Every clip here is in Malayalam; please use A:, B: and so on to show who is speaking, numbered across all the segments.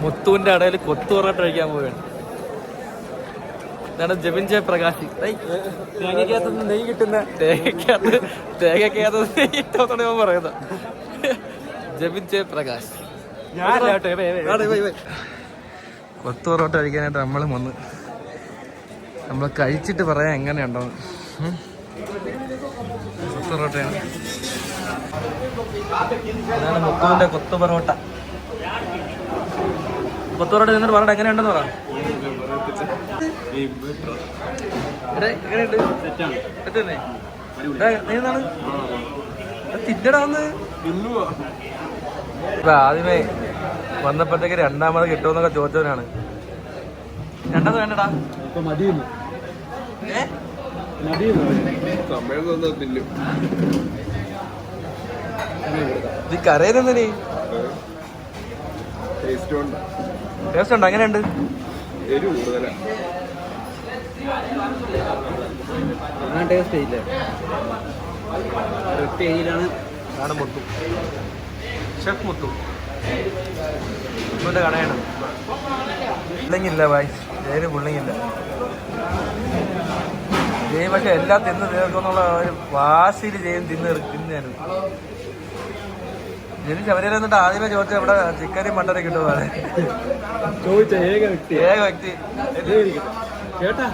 A: മുത്തുവിന്റെ ഇടയിൽ കൊത്തു പറഞ്ഞിട്ട് കഴിക്കാൻ പോവുകയാണ്. ഇതാണ് ജബിൻ ജെ പ്രകാശ്. തേങ്ങയ്ക്കകത്ത് നെയ്യ് കിട്ടുന്ന നെയ്യ് കിട്ടുമെന്നാണ് ഞാൻ പറയുന്നത്. ജബിൻ ജെ പ്രകാശ്. കൊത്തു പൊറോട്ട കഴിക്കാനായിട്ട് നമ്മളും വന്ന്. നമ്മൾ കഴിച്ചിട്ട് പറയാൻ എങ്ങനെയുണ്ടോന്ന്. ഉം. കൊത്തു പൊറോട്ടയാണ്. ഇതാണ് മുത്തുവിന്റെ കൊത്തു പൊറോട്ട. കൊത്തു പൊറോട്ട നിന്നിട്ട് പറഞ്ഞിട്ട് എങ്ങനെയുണ്ടെന്ന് പറ. നീ ആദ്യമേ വന്നപ്പോഴത്തേക്ക് രണ്ടാമത് കിട്ടുമെന്നൊക്കെ ചോദിച്ചവനാണ്. രണ്ടാമത് വേണ്ടടാ. ഇത് കരയുന്നെന്തിനീ
B: ടേസ്റ്റ് കൊണ്ട്.
A: ടേസ്റ്റ് ഉണ്ടോ എങ്ങനെയുണ്ട്
C: ടേസ്റ്റ് ഇല്ല?
A: ആണ് മുത്തു. ഷെഫ് മുത്തു. മുത്തുവിന്റെ കടയാണ്. പുള്ളിങ്ങില്ല ഭായ് പേര് പുള്ളിങ്ങില്ല. ജയ് പക്ഷെ എല്ലാം തിന്ന് തീർക്കുന്നുള്ള ഒരു വാശിയിൽ ജയം തിന്ന് തീർ- ജയിൽ ശബരിമല എന്നിട്ട് ആദ്യമേ ചോദിച്ച ഇവിടെ ചിക്കനും മട്ടനും കിട്ടുന്നതാണ്
B: ചോദിച്ച ഏക വ്യക്തി.
A: ഏക വ്യക്തി.
B: ചേട്ടാ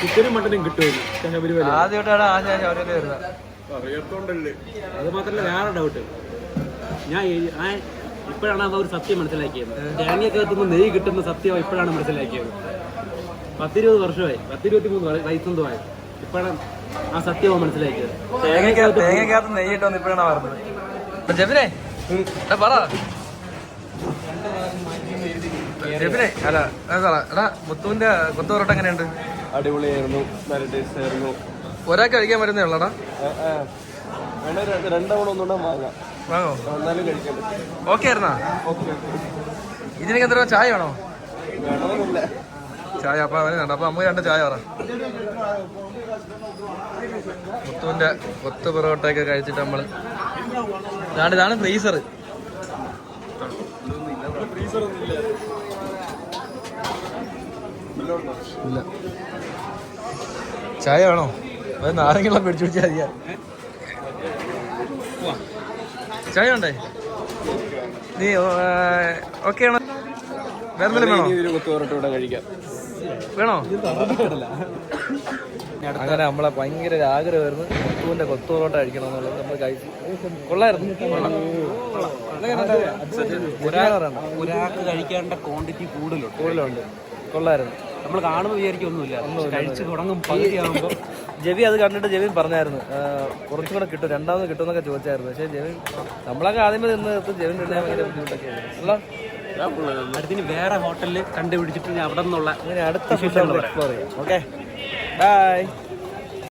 B: ചിക്കനും മട്ടനും കിട്ടുമല്ലോ ശബരിമല
A: ആദ്യമായിട്ടാണ് ആ ഞാൻ ശബരിമല വരുന്നത്.
B: അറിയാത്തോണ്ടല്ലേ?
C: അത് മാത്രല്ല വേറെ ഡൗട്ട് ഞാൻ ഞാൻ ഇപ്പോഴാണ് ആ ഒരു സത്യം മനസ്സിലാക്കിയത്. തേങ്ങയ്ക്കകത്തുനിന്ന് നെയ്യ് കിട്ടുന്ന സത്യം ഇപ്പോഴാണ് മനസ്സിലാക്കിയത്. പത്തിരുപത് വർഷമായി. പത്തിരുപത്തി മൂന്ന് വയസ്സെന്തോമായി ഇപ്പോഴാണ് ആ സത്യം മനസ്സിലാക്കിയത്.
A: തേങ്ങ തേങ്ങ നെയ്യ് കിട്ടുമെന്ന് ഇപ്പോഴാണ് പറഞ്ഞത്. ജബിനെ പറ. അല്ല എടാ മുത്തുവിന്റെ കൊത്തു പൊറോട്ട എങ്ങനെയുണ്ട്?
B: അടിപൊളിയായിരുന്നു നല്ല ടേസ്റ്റ് ആയിരുന്നു.
A: ഒരാൾക്ക് കഴിക്കാൻ പറ്റുന്നേ ഉള്ളടാ.
B: വേണ്ട രണ്ടവണ ഒന്നുകൂടെ വാങ്ങാം.
A: വാങ്ങോ?
B: എന്നാലും കഴിക്കണ്ട
A: ഓക്കെ ആയിരുന്നാ?
B: ഓക്കെ
A: ഇതിനൊക്കെ എത്ര ചായ വേണോ? ചായ അപ്പൊ അവന് അപ്പൊ അമ്മ രണ്ട് ചായ പറ. മുത്തുവിന്റെ കൊത്തു പൊറോട്ടയൊക്കെ കഴിച്ചിട്ട് നമ്മൾ ഇതാണ് ഇതാണ് ഫ്രീസർ ഇല്ല. ചായ വേണോ അത് നാരങ്ങളെ പിടിച്ചു പിടിച്ചാൽ മതിയാ. ചായ ഉണ്ടേ നീ ഓക്കെ ആണോ? വേറെ എന്തെങ്കിലും വേണോ? വേണോ? അങ്ങനെ നമ്മളെ ഭയങ്കര ഒരു ആഗ്രഹമായിരുന്നു കൊത്തുവിന്റെ കൊത്തുവിലോട്ട് കഴിക്കണം എന്നുള്ളത്. നമ്മൾ കഴിച്ചു. കൊള്ളായിരുന്നു.
C: ഒരാൾക്ക് കഴിക്കേണ്ട ക്വാണ്ടിറ്റി കൂടുതലുണ്ട്.
A: കൂടുതലുണ്ട്. കൊള്ളായിരുന്നു.
C: നമ്മൾ കാണുമ്പോൾ വിചാരിക്കൊന്നുമില്ല. കഴിച്ചു തുടങ്ങും പകുതിയാകുമ്പോൾ
A: ജവി അത് കണ്ടിട്ട് ജെവിൻ പറഞ്ഞായിരുന്നു. കുറച്ചും കൂടെ കിട്ടും രണ്ടാമത് കിട്ടും എന്നൊക്കെ ചോദിച്ചായിരുന്നു. പക്ഷേ ജവി നമ്മളൊക്കെ ആദ്യമേ നിന്ന് നിർത്തും. ജവിൻ തിന്നാൻ ഭയങ്കര ബുദ്ധിമുട്ടൊക്കെ അല്ല
C: അടുത്തിന് വേറെ ഹോട്ടലിൽ കണ്ടുപിടിച്ചിട്ട് ഞാൻ അവിടെ നിന്നുള്ള
A: അടുത്ത എക്സ്പ്ലോർ ചെയ്യാം. Okay Bye.